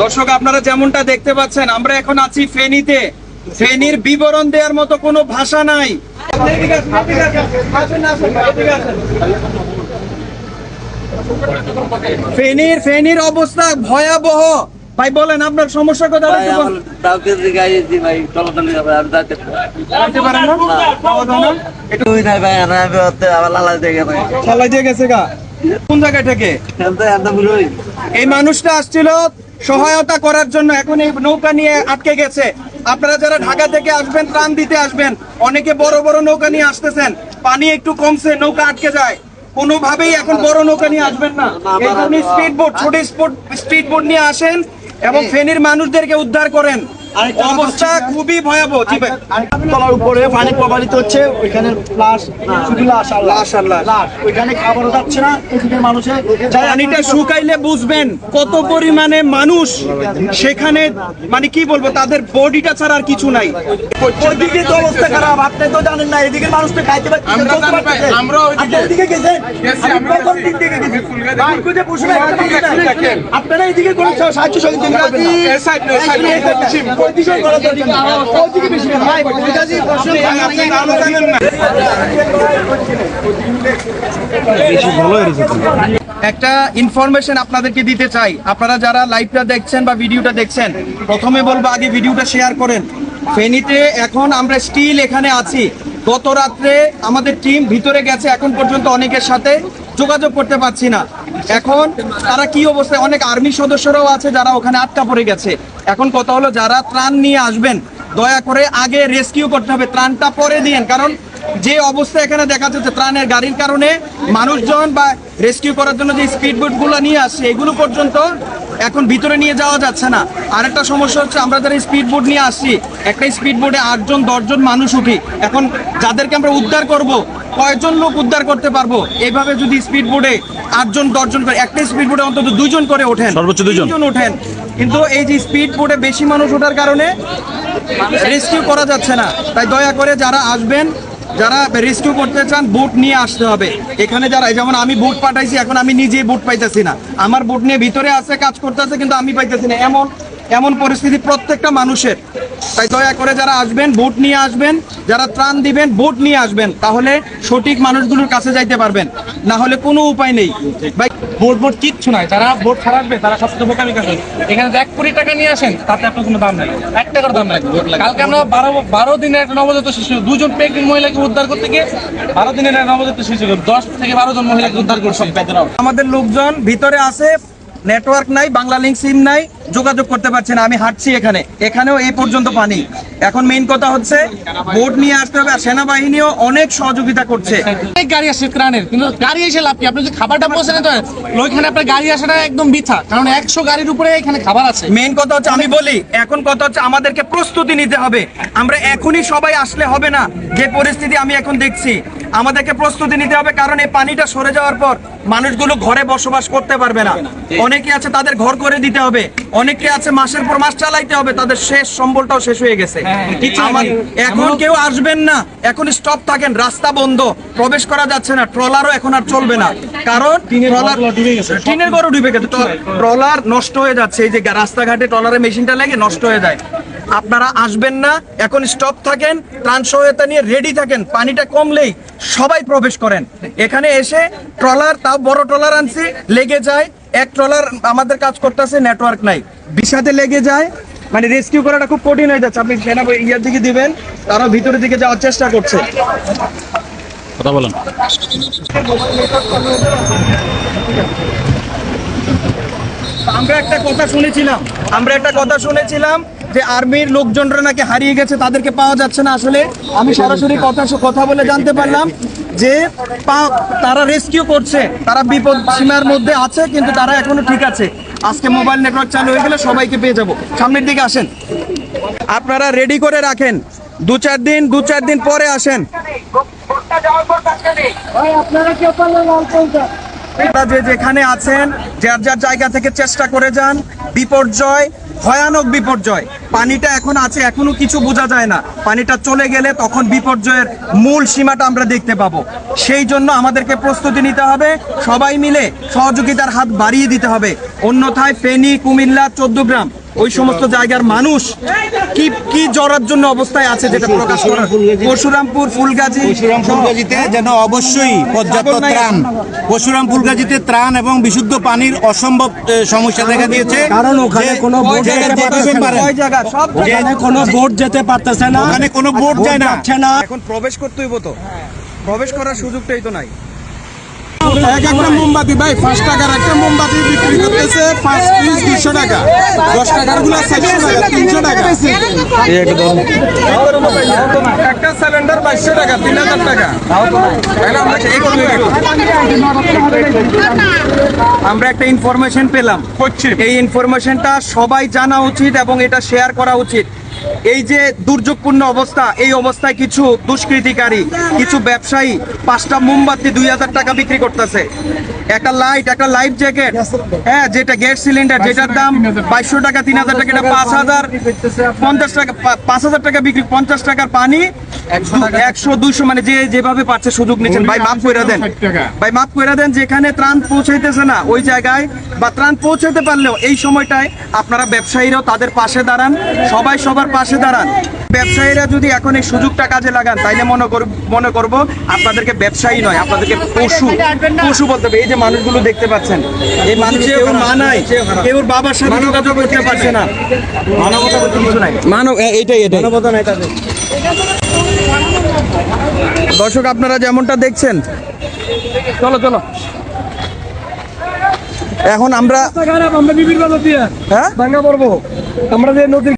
দর্শক আপনারা যেমনটা দেখতে পাচ্ছেন আমরা এখন আছি ফেনীতে। ফেনীর বিবরণ দেওয়ার মতো কোনো ভাষা নাই। ফেনীর ফেনীর অবস্থা ভয়াবহ। ভাই বলেন আপনার সমস্যা কথা গেছে গা। কোন জায়গা থেকে? এই মানুষটা আসছিল সহায়তা করার জন্য, এখন এই নৌকা নিয়ে আটকে গেছে। আপনারা যারা ঢাকা থেকে আসবেন, ত্রাণ দিতে আসবেন, অনেকে বড় বড় নৌকা নিয়ে আসতেছেন, পানি একটু কমছে, নৌকা আটকে যায়। কোনোভাবেই এখন বড় নৌকা নিয়ে আসবেন না। জন্য স্পিড বোট ছোট স্পিড বোট নিয়ে আসেন এবং ফেনীর মানুষদেরকে উদ্ধার করেন। অবস্থা খুবই ভয়াবহ। তলার উপরে পানি প্রবাহিত হচ্ছে ওইখানে লাশ শুধু লাশ আর লাশ। আর লাশ। ওইখানে খাবারও যাচ্ছে না এদিকে মানুষের পানিটা শুকাইলে বুঝবেন কত পরিমাণে মানুষ সেখানে মানে কি বলব তাদের বডিটা ছাড়া আর কিছু নাই। ওইদিকে তো অবস্থা খারাপ আপনি তো জানেন না এদিকে মানুষ তো খাইতে পারছে আমরা ওইদিকে- গেছেন। দেখেন। আপনারা এদিকে কোনো সাহায্য সহযোগিতা না। একটা ইনফরমেশন আপনাদেরকে দিতে চাই। আপনারা যারা লাইভটা দেখছেন বা ভিডিওটা দেখছেন প্রথমে বলব আগে ভিডিওটা শেয়ার করেন। ফেনীতে এখন আমরা স্টিল এখানে আছি। গত রাত্রে আমাদের টিম ভিতরে গেছে এখন পর্যন্ত অনেকের সাথে। যোগাযোগ করতে পারছি না। এখন তারা কি অবস্থায়? অনেক আর্মি সদস্যরাও আছে যারা ওখানে আটকা পড়ে গেছে। এখন কথা হলো, যারা ত্রাণ নিয়ে আসবেন, দয়া করে আগে রেস্কিউ করতে হবে। ত্রাণটা পরে দিয়েন। কারণ যে অবস্থা এখানে দেখা যাচ্ছে, ত্রাণের গাড়ির কারণে মানুষজন বা রেস্কিউ করার জন্য যে স্পিড বোট নিয়ে আসছে, এগুলো পর্যন্ত এখন ভিতরে নিয়ে যাওয়া যাচ্ছে না। আরেকটা সমস্যা হচ্ছে আমরা যারা স্পিড বোট নিয়ে আসছি একটা স্পিড বোটে আটজন দশজন মানুষ উঠি। এখন যাদেরকে আমরা উদ্ধার করব কয়জন লোক উদ্ধার করতে পারব? এইভাবে যদি স্পিড বোটে আটজন দশজন করে একটা স্পিড বোটে অন্তত দুজন করে ওঠেন। সর্বোচ্চ দুইজন। ওঠেন। কিন্তু এই যে স্পিড বোটে বেশি মানুষ ওঠার কারণে রেস্কিউ করা যাচ্ছে না। তাই দয়া করে যারা আসবেন যারা রেস্কিউ করতে চান বুট নিয়ে আসতে হবে। এখানে যারা যেমন আমি বুট পাঠাইছি, এখন আমি নিজেই বুট পাইতেছি না। আমার বুট নিয়ে ভিতরে আছে, কাজ করতেছে, কিন্তু আমি পাইতেছি না। এমন এমন পরিস্থিতি প্রত্যেকটা মানুষের। তাই দয়া করে যারা আসবেন ভোট নিয়ে আসবেন যারা ত্রাণ দিবেন ভোট নিয়ে আসবেন তাহলে সঠিক মানুষগুলোর কাছে যাইতে পারবেন। না হলে কোনো উপায় নেই। ভাই ভোট বোর্ড কিচ্ছু নাই। যারা ভোট খারাপবে তারা সবচেয়ে বোকামি কাছে এখানে এক কোটি টাকা নিয়ে আসেন তাতে আপনার কোনো দাম নাই। এক টাকার দাম নাই। কালকে আমরা বারো বারো দিনের একটা নবজাত শিশু দুজন প্রেগনেন্ট মহিলাকে উদ্ধার করতে গিয়ে বারো দিনের একটা নবজাত শিশু দশ থেকে বারো জন মহিলাকে উদ্ধার করছে। আমাদের লোকজন ভিতরে আছে নেটওয়ার্ক নাই বাংলা লিঙ্ক সিম নাই যোগাযোগ করতে পারছে না আমি হাঁটছি এখানে। এখানেও এই পর্যন্ত পানি। এখন মেইন কথা হচ্ছে বোট নিয়ে আসতে হবে আর সেনাবাহিনীও অনেক সহযোগিতা করছে। অনেক গাড়ি আসে ত্রাণের কিন্তু গাড়ি এসে লাভ কি? আপনি যদি খাবারটা পৌঁছে নিতে হয় ওইখানে আপনার গাড়ি আসাটা একদম মিথ্যা কারণ একশো গাড়ির উপরে এখানে খাবার আছে। মেইন কথা হচ্ছে আমি বলি এখন কথা হচ্ছে আমাদেরকে প্রস্তুতি নিতে হবে। আমরা এখনই সবাই আসলে হবে না যে পরিস্থিতি আমি এখন দেখছি। আমাদেরকে প্রস্তুতি নিতে হবে কারণ এই পানিটা সরে যাওয়ার পর মানুষগুলো ঘরে বসবাস করতে পারবে না। অনেকে আছে তাদের ঘর করে দিতে হবে অনেকে আছে মাসের পর মাস চালাইতে হবে তাদের শেষ সম্বলটাও শেষ হয়ে গেছে। এখন কেউ আসবেন না এখন স্টপ থাকেন রাস্তা বন্ধ প্রবেশ করা যাচ্ছে না ট্রলারও এখন আর চলবে না। কারণ টিনের ঘরও ডুবে গেছে। ট্রলার নষ্ট হয়ে যাচ্ছে এই যে রাস্তাঘাটে ট্রলারের মেশিনটা লেগে নষ্ট হয়ে যায়। আপনারা আসবেন না এখন স্টপ থাকেন ত্রাণ সহায়তা নিয়ে রেডি থাকেন পানিটা কমলেই সবাই প্রবেশ করেন। এখানে এসে ট্রলার তাও বড় ট্রলার আনছি লেগে যায় এক ট্রলার আমাদের কাজ করতেছে নেটওয়ার্ক নাই। বিষাদে লেগে যায় মানে রেস্কিউ করাটা খুব কঠিন হয়ে যাচ্ছে আপনি সেনা ইয়ার দিকে দিবেন তারা ভিতরের দিকে যাওয়ার চেষ্টা করছে। কথা বলেন। আমরা একটা কথা শুনেছিলাম আমরা একটা কথা শুনেছিলাম যে আর্মির লোকজনরা নাকি হারিয়ে গেছে তাদেরকে পাওয়া যাচ্ছে না আসলে আমি সরাসরি কথা কথা বলে জানতে পারলাম যে তারা রেস্কিউ করছে তারা বিপদ সীমার মধ্যে আছে কিন্তু তারা এখনও ঠিক আছে। আজকে মোবাইল নেটওয়ার্ক চালু হয়ে গেলে সবাইকে পেয়ে যাব। সামনের দিকে আসেন। আপনারা রেডি করে রাখেন। দু চার দিন দু চার দিন পরে আসেন। আপনারা যে যেখানে আছেন যার যার জায়গা থেকে চেষ্টা করে যান। বিপর্যয় ভয়ানক বিপর্যয়। পানিটা এখন আছে, এখনও কিছু বোঝা যায় না। পানিটা চলে গেলে তখন বিপর্যয়ের মূল সীমাটা আমরা দেখতে পাবো। সেই জন্য আমাদেরকে প্রস্তুতি নিতে হবে। সবাই মিলে সহযোগিতার হাত বাড়িয়ে দিতে হবে। অন্যথায় ফেনী, কুমিল্লা চোদ্দগ্রাম ওই সমস্ত জায়গার মানুষ কি কি জড়ার জন্য অবস্থায় আছে যেটা প্রকাশ করা? পরশুরামপুর ফুলগাজী। পরশুরাম ফুলগাজীতে যেন অবশ্যই পর্যাপ্ত ত্রাণ। পরশুরাম ফুলগাজীতে ত্রাণ এবং বিশুদ্ধ পানির অসম্ভব সমস্যা দেখা দিয়েছে। কারণ ওখানে কোনো কোনো বোট যেতে পারতেছে না ওখানে কোনো বোট যায় না। যাচ্ছে না। এখন প্রবেশ করতেই হইব তো। প্রবেশ করার সুযোগটাই তো নাই। এক একটা মোমবাতি ভাই পাঁচ টাকার একটা মোমবাতি বিক্রি করতেছে পাঁচ পিস দুশো টাকা। দশ টাকারগুলো চারশো টাকা তিনশো টাকা। একটা সিলিন্ডার বাইশশো টাকা তিন হাজার টাকা। আমরা একটা ইনফরমেশন পেলাম। করছি এই ইনফরমেশনটা সবাই জানা উচিত এবং এটা শেয়ার করা উচিত। এই যে দুর্যোগপূর্ণ অবস্থা এই অবস্থায় কিছু দুষ্কৃতিকারী কিছু ব্যবসায়ী পাঁচটা মোমবাতি দুই হাজার টাকা বিক্রি করতেছে। একটা লাইট একটা লাইফ জ্যাকেট হ্যাঁ যেটা গ্যাস সিলিন্ডার যেটার দাম বাইশশো টাকা তিন হাজার টাকা এটা পাঁচ হাজার পঞ্চাশ টাকা পাঁচ হাজার টাকা বিক্রি পঞ্চাশ টাকার পানি একশো দুইশো মানে যে যেভাবে পাচ্ছে সুযোগ নিচ্ছেন। ভাই মাফ করে দেন। ভাই মাফ করে দেন যেখানে ত্রাণ পৌঁছাইতেছে না ওই জায়গায় বা ত্রাণ পৌঁছাতে পারলেও এই সময়টায় আপনারা ব্যবসায়ীরাও তাদের পাশে দাঁড়ান। সবাই সবার পাশে দাঁড়ান। ব্যবসায়ীরা যদি এখন এই সুযোগটা কাজে লাগান তাইলে মনে করব মনে করব আপনাদেরকে ব্যবসায়ী নয় আপনাদেরকে পশু পশু বলতে হবে। এই যে মানুষগুলো দেখতে পাচ্ছেন এই মানুষ কেউ মা নাই কেউ বাবার সাথে যোগাযোগ করতে পারছে না। মানবতা বলতে কিছু নাই। মানব এইটাই এটাই মানবতা নাই তাদের। দর্শক আপনারা যেমনটা দেখছেন চলো চলো। এখন আমরা আমরা বিবির হ্যাঁ? ভাঙ্গা পড়ব। আমরা যে নদীর